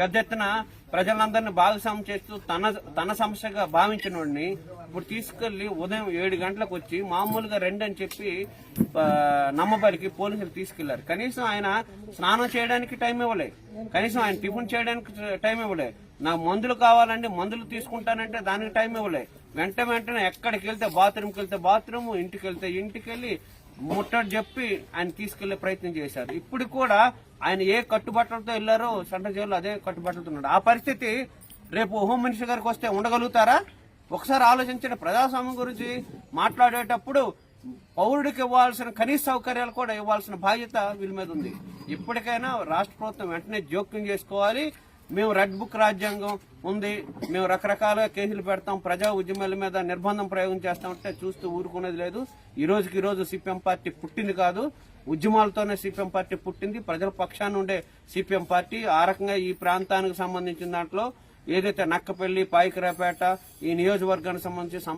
పెద్ద ఎత్తున ప్రజలందరినీ భాగస్వామ్యం చేస్తూ తన తన సమస్యగా భావించిన వాడిని ఇప్పుడు తీసుకెళ్ళి ఉదయం ఏడు గంటలకు వచ్చి మామూలుగా రెండు అని చెప్పి నమ్మబలికి పోలీసులు తీసుకెళ్ళారు. కనీసం ఆయన స్నానం చేయడానికి టైం ఇవ్వలే. కనీసం ఆయన టిఫిన్ చేయడానికి టైం ఇవ్వలే. నాకు మందులు కావాలంటే మందులు తీసుకుంటానంటే దానికి టైం ఇవ్వలే. వెంట వెంటనే ఎక్కడికి వెళ్తే బాత్రూమ్కి వెళ్తే బాత్రూమ్ ఇంటికి వెళ్తే ఇంటికి వెళ్ళి ముట్టడి చెప్పి ఆయన తీసుకెళ్ళే ప్రయత్నం చేశారు. ఇప్పుడు కూడా ఆయన ఏ కట్టుబట్టలతో వెళ్ళారో సెంట్రల్ జైల్లో అదే కట్టుబాట్లతో ఉన్నాడు. ఆ పరిస్థితి రేపు హోమ్ మినిస్టర్ గారికి వస్తే ఉండగలుగుతారా? ఒకసారి ఆలోచించిన ప్రజాస్వామ్యం గురించి మాట్లాడేటప్పుడు పౌరుడికి ఇవ్వాల్సిన కనీస సౌకర్యాలు కూడా ఇవ్వాల్సిన బాధ్యత వీళ్ళ మీద ఉంది. ఇప్పటికైనా రాష్ట్ర ప్రభుత్వం వెంటనే జోక్యం చేసుకోవాలి. మేము రెడ్ బుక్ రాజ్యాంగం ఉంది. మేము రకరకాల కేసులు పెడతాం. ప్రజా ఉద్యమాల మీద నిర్బంధం ప్రయోగం చేస్తామంటే చూస్తూ ఊరుకునేది లేదు. ఈ రోజుకి ఈ రోజు సిపిఎం పార్టీ పుట్టింది కాదు. ఉద్యమాలతోనే సిపిఎం పార్టీ పుట్టింది. ప్రజల పక్షాన ఉండే సిపిఎం పార్టీ ఆ రకంగా ఈ ప్రాంతానికి సంబంధించిన దాంట్లో ఏదైతే నక్కపల్లి పాయికరాపేట ఈ నియోజకవర్గానికి సంబంధించి